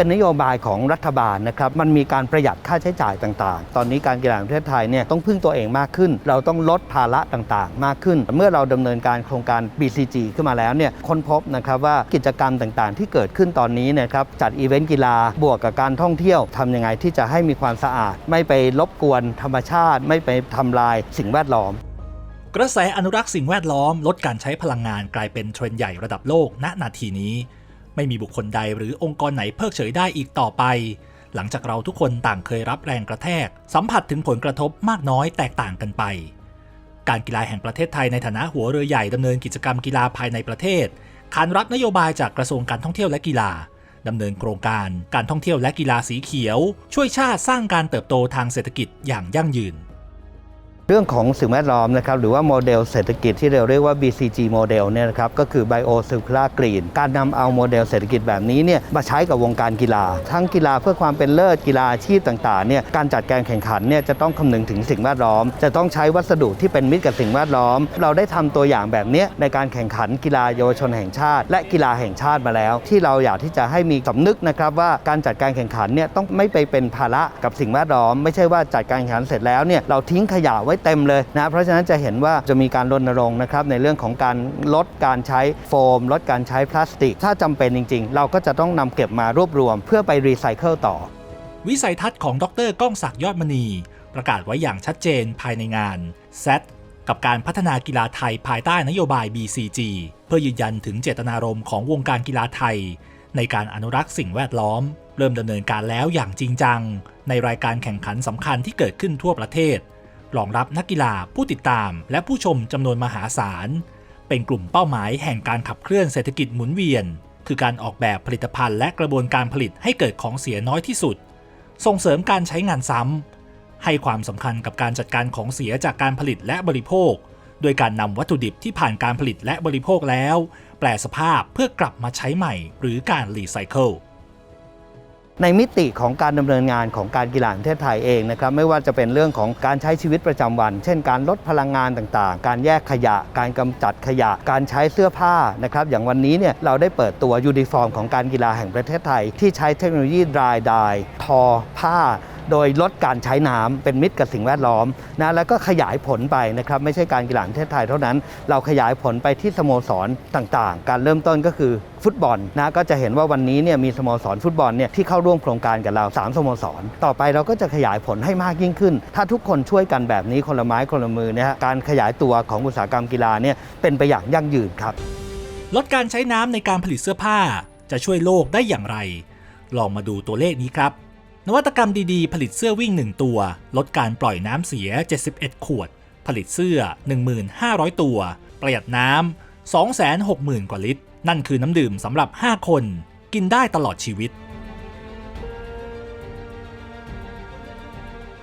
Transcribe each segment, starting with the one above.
เป็นนโยบายของรัฐบาลนะครับมันมีการประหยัดค่าใช้จ่ายต่างๆ ตอนนี้การกีฬาแห่งประเทศไทยเนี่ยต้องพึ่งตัวเองมากขึ้น เราต้องลดภาระต่างๆ มากขึ้น เมื่อเราดำเนินการโครงการ BCG ขึ้นมาแล้วเนี่ยค้นพบนะครับว่ากิจกรรมต่างๆ ที่เกิดขึ้นตอนนี้นะครับจัดอีเวนต์กีฬาบวกกับการท่องเที่ยวทำยังไงที่จะให้มีความสะอาด ไม่ไปรบกวนธรรมชาติ ไม่ไปทำลายสิ่งแวดล้อมกระแสอนุรักษ์สิ่งแวดล้อม ลดการใช้พลังงานกลายเป็นเทรนด์ใหญ่ระดับโลกณนาทีนี้ ไม่มีบุคคลใดหรือองค์กรไหนเพิกเฉยได้อีกต่อไป หลังจากเราทุกคนต่างเคยรับแรงกระแทก สัมผัสถึงผลกระทบมากน้อยแตกต่างกันไป การกีฬาแห่งประเทศไทยในฐานะหัวเรือใหญ่ดำเนินกิจกรรมกีฬาภายในประเทศขานรับนโยบายจากกระทรวงการท่องเที่ยวและกีฬาดำเนินโครงการการท่องเที่ยวและกีฬาสีเขียว ช่วยชาติสร้างการเติบโตทางเศรษฐกิจอย่างยั่งยืน เรื่องของสิ่งแวดล้อมนะครับหรือว่าโมเดลเศรษฐกิจที่เราเรียกว่า BCG โมเดลเนี่ยนะครับก็คือ Bio Circular Green การนำเอาโมเดลเศรษฐกิจแบบนี้เนี่ยมาใช้กับวงการกีฬา ทั้งกีฬาเพื่อความเป็นเลิศกีฬาอาชีพต่างๆเนี่ยการจัดการแข่งขันเนี่ยจะต้องคำนึงถึงสิ่งแวดล้อม จะต้องใช้วัสดุที่เป็นมิตรกับสิ่งแวดล้อม เราได้ทำตัวอย่างแบบนี้ในการแข่งขันกีฬาเยาวชนแห่งชาติ และกีฬาแห่งชาติมาแล้ว ที่เราอยากที่จะให้มีสำนึกนะครับว่าการจัดการแข่งขันเนี่ยต้องไม่ไปเป็นภาระกับสิ่งแวดล้อม ไม่ใช่ว่าจัดการแข่งขันเสร็จแล้วเนี่ยเราทิ้งขยะไว้เต็มเลยนะเพราะฉะนั้นจะเห็นว่าจะมีการรณรงค์นะครับในเรื่องของการลดการใช้โฟม ลดการใช้พลาสติก ถ้าจำเป็นจริง ๆ เราก็จะต้องนำเก็บมารวบรวม เพื่อไปรีไซเคิลต่อ วิสัยทัศน์ของดรก้องศักดิ์ยอดมณี ประกาศไว้อย่างชัดเจนภายในงาน SET กับการพัฒนากีฬาไทยภายใต้นโยบาย BCG เพื่อยืนยันถึงเจตนารมณ์ของวงการกีฬาไทย ในการอนุรักษ์สิ่งแวดล้อม เริ่มดำเนินการแล้วอย่างจริงจัง ในรายการแข่งขันสำคัญที่เกิดขึ้นทั่วประเทศ รองรับนักกีฬาผู้ติดตาม และผู้ชมจำนวนมหาศาล เป็นกลุ่มเป้าหมายแห่งการขับเคลื่อนเศรษฐกิจหมุนเวียน คือการออกแบบผลิตภัณฑ์และกระบวนการผลิตให้เกิดของเสียน้อยที่สุด ส่งเสริมการใช้งานซ้ำให้ความสำคัญกับการจัดการของเสียจากการผลิตและบริโภค โดยการนำวัตถุดิบที่ผ่านการผลิตและบริโภคแล้ว แปลสภาพเพื่อกลับมาใช้ใหม่ หรือการรีไซเคิล ในมิติของการดำเนินงานของการกีฬาแห่งประเทศไทยเองนะครับไม่ว่าจะเป็นเรื่องของการใช้ชีวิตประจำวัน เช่น การลดพลังงานต่างๆ การแยกขยะ การกำจัดขยะ การใช้เสื้อผ้านะครับอย่างวันนี้เนี่ยเราได้เปิดตัวยูนิฟอร์มของการกีฬาแห่งประเทศไทย ที่ใช้เทคโนโลยีดรายดายทอผ้า โดยลดการใช้น้ำเป็นมิตรกับสิ่งแวดล้อมนะแล้วก็ขยายผลไปนะครับไม่ใช่การกีฬาประเทศไทยเท่านั้น เราขยายผลไปที่สโมสรต่างๆ การเริ่มต้นก็คือฟุตบอลนะก็จะเห็นว่าวันนี้เนี่ยมีสโมสรฟุตบอลเนี่ยที่เข้าร่วมโครงการกับเรา 3 สโมสร ต่อไปเราก็จะขยายผลให้มากยิ่งขึ้น ถ้าทุกคนช่วยกันแบบนี้คนละไม้คนละมือนี่ยฮะการขยายตัวของอุตสาหกรรมกีฬาเนี่ยเป็นไปอย่างยั่งยืนครับ ลดการใช้น้ำในการผลิตเสื้อผ้าจะช่วยโลกได้อย่างไร ลองมาดูตัวเลขนี้ครับ นวัตกรรมดีๆ ผลิตเสื้อวิ่ง 1 ตัว ลดการปล่อยน้ำเสีย 71 ขวด ผลิตเสื้อ 1,500 ตัว ประหยัดน้ำ260,000 กว่าลิตร นั่นคือน้ำดื่มสำหรับ 5 คน กินได้ตลอดชีวิต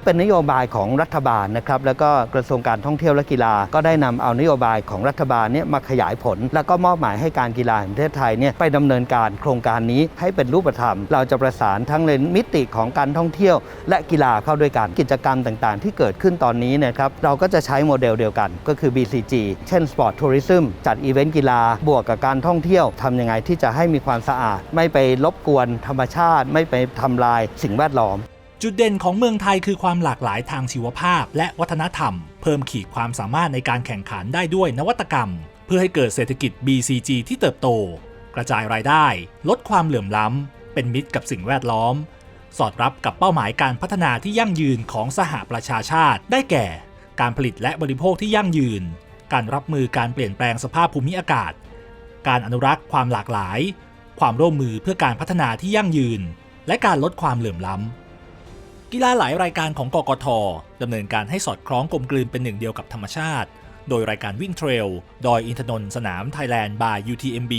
เป็นนโยบายของรัฐบาลนะครับแล้วก็กระทรวงการท่องเที่ยวและกีฬา ก็ได้นำเอานโยบายของรัฐบาลเนี่ยมาขยายผล แล้วก็มอบหมายให้การกีฬาแห่งประเทศไทยเนี่ยไปดำเนินการโครงการนี้ให้เป็นรูปธรรม เราจะประสานทั้งในมิติของการท่องเที่ยว และกีฬาเข้าด้วยกันกิจกรรมต่างๆ ที่เกิดขึ้นตอนนี้นะครับเราก็จะใช้โมเดลเดียวกัน ก็คือ BCG เช่น Sport Tourism จัดอีเวนต์กีฬาบวกกับการท่องเที่ยวทำยังไงที่จะให้มีความสะอาด ไม่ไปรบกวนธรรมชาติ ไม่ไปทำลายสิ่งแวดล้อม จุดเด่นของเมืองไทยคือความหลากหลายทางชีวภาพ และวัฒนธรรม เพิ่มขีดความสามารถในการแข่งขันได้ด้วยนวัตกรรม เพื่อให้เกิดเศรษฐกิจ BCG ที่เติบโต กระจายรายได้ ลดความเหลื่อมล้ำ เป็นมิตรกับสิ่งแวดล้อม สอดรับกับเป้าหมายการพัฒนาที่ยั่งยืนของสหประชาชาติ ได้แก่ การผลิตและบริโภคที่ยั่งยืน การรับมือการเปลี่ยนแปลงสภาพภูมิอากาศ การอนุรักษ์ความหลากหลาย ความร่วมมือเพื่อการพัฒนาที่ยั่งยืน และการลดความเหลื่อมล้ำ กีฬาหลายรายการของกกทดำเนินการให้สอดคล้องกลมกลืนเป็นหนึ่งเดียวกับธรรมชาติ โดยรายการวิ่งเทรล ดอยอินทนนท์สนามไทยแลนด์บาย UTMB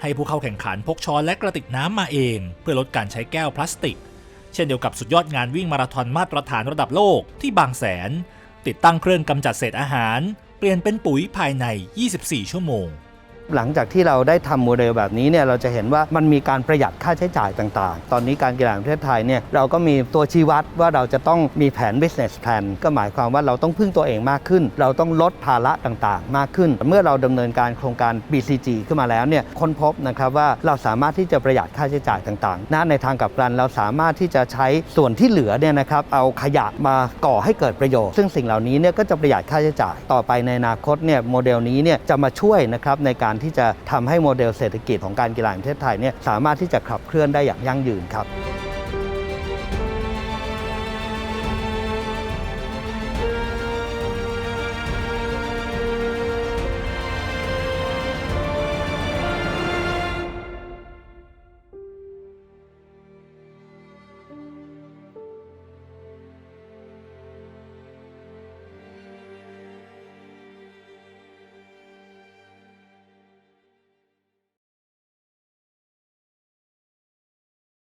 ให้ผู้เข้าแข่งขันพกช้อนและกระติกน้ำมาเอง เพื่อลดการใช้แก้วพลาสติก เช่นเดียวกับสุดยอดงานวิ่งมาราธอนมาตรฐานระดับโลกที่บางแสน ติดตั้งเครื่องกำจัดเศษอาหาร เปลี่ยนเป็นปุ๋ยภายใน 24 ชั่วโมง หลังจากที่เราได้ทำโมเดลแบบนี้เนี่ยเราจะเห็นว่ามันมีการประหยัดค่าใช้จ่ายต่างๆ ตอนนี้การกีฬาแห่งประเทศไทยเนี่ยเราก็มีตัวชี้วัดว่าเราจะต้องมีแผน business plan ก็หมายความว่าเราต้องพึ่งตัวเองมากขึ้น เราต้องลดภาระต่างๆ มากขึ้น เมื่อเราดำเนินการโครงการ BCG ขึ้นมาแล้วเนี่ยค้นพบนะครับว่าเราสามารถที่จะประหยัดค่าใช้จ่ายต่างๆนะในทางกลับกันเราสามารถที่จะใช้ส่วนที่เหลือเนี่ยนะครับเอาขยะมาก่อให้เกิดประโยชน์ ซึ่งสิ่งเหล่านี้เนี่ยก็จะประหยัดค่าใช้จ่ายต่อไปในอนาคตเนี่ยโมเดลนี้เนี่ยจะมาช่วยนะครับในการที่จะทำให้โมเดลเศรษฐกิจของการกีฬาแห่งประเทศไทยเนี่ยสามารถที่จะขับเคลื่อนได้อย่างยั่งยืนครับ